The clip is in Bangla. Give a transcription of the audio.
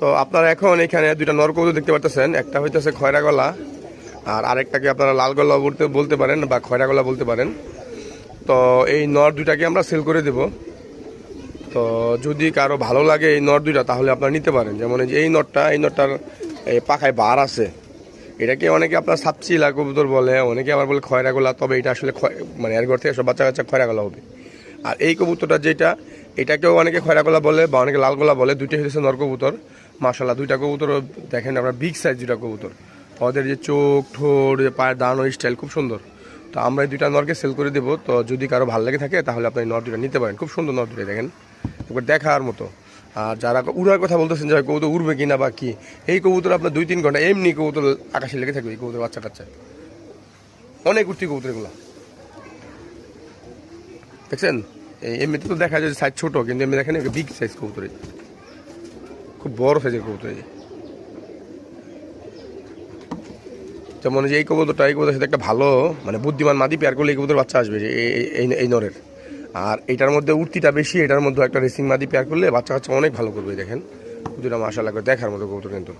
তো আপনারা এখন এখানে দুইটা নর দেখতে পারতেছেন। একটা হইতেছে খয়রা গলা আর আরেকটাকে আপনারা লাল গলা বলতে বলতে পারেন বা খয়রা গলা বলতে পারেন। তো এই নর দুইটাকে আমরা সেল করে দেব। তো যদি কারও ভালো লাগে এই নর দুইটা, তাহলে আপনারা নিতে পারেন। যেমন এই যে এই এই পাখায় বার আছে। এটাকে অনেকে আপনার সাপচিলা কবুতর বলে, অনেকে আবার বলে খয়রা গলা তবে এটা আসলে মানে এর ঘর থেকে সব বাচ্চা কাচ্চা খয়রা গলা হবে। আর এই কবুতরটা যেটা, এটাকেও অনেকে খয়রা গলা বলে বা অনেকে লাল গলা বলে দুইটাই হচ্ছে নর কবুতর। মাসাল্লাহ দুইটা কবুতর, দেখেন আমরা বিগ সাইজ দুইটা কবুতর। ওদের যে চোখ, ঠোঁট, যে পায়ের দাঁড়ানো স্টাইল খুব সুন্দর। তো আমরা এই দুইটা নরকে সেল করে দেবো। তো যদি কারও ভালো লেগে থাকে, তাহলে আপনি নর দুইটা নিতে পারেন। খুব সুন্দর নর দুটো দেখেন। একবার দেখার মতো। আর যারা উড়ার কথা বলতেছেন যে কবুতর উড়বে কিনা বা কী, এই কবুতর আপনার দুই তিন ঘণ্টা এমনি কবুতর আকাশে লেগে থাকবে, এই কবুতর বাচ্চা টাচ্চা। অনেক উঠতি কবুতর এগুলো। দেখছেন? এমনিতে তো দেখা যায় সাইজ ছোট, কিন্তু এমনি দেখেন বিগ সাইজ কবুতর খুব বড় সাইজের কবুতর যেমন যে। এই কবুতরটা, এই কবুতরের সাথে একটা ভালো মানে বুদ্ধিমান মাদি পেয়ার করলে এই কবুতর বাচ্চা আসবে যে এই- এই- নরের। আর এটার মধ্যে উঠতিটা বেশি, এটার মধ্যে একটা রেসিং মাদি পেয়ার করলে বাচ্চা কাচ্চা অনেক ভালো করবে, দেখেন। দুটা মাসা লাগবে দেখার মতো কবুতর কিন্তু।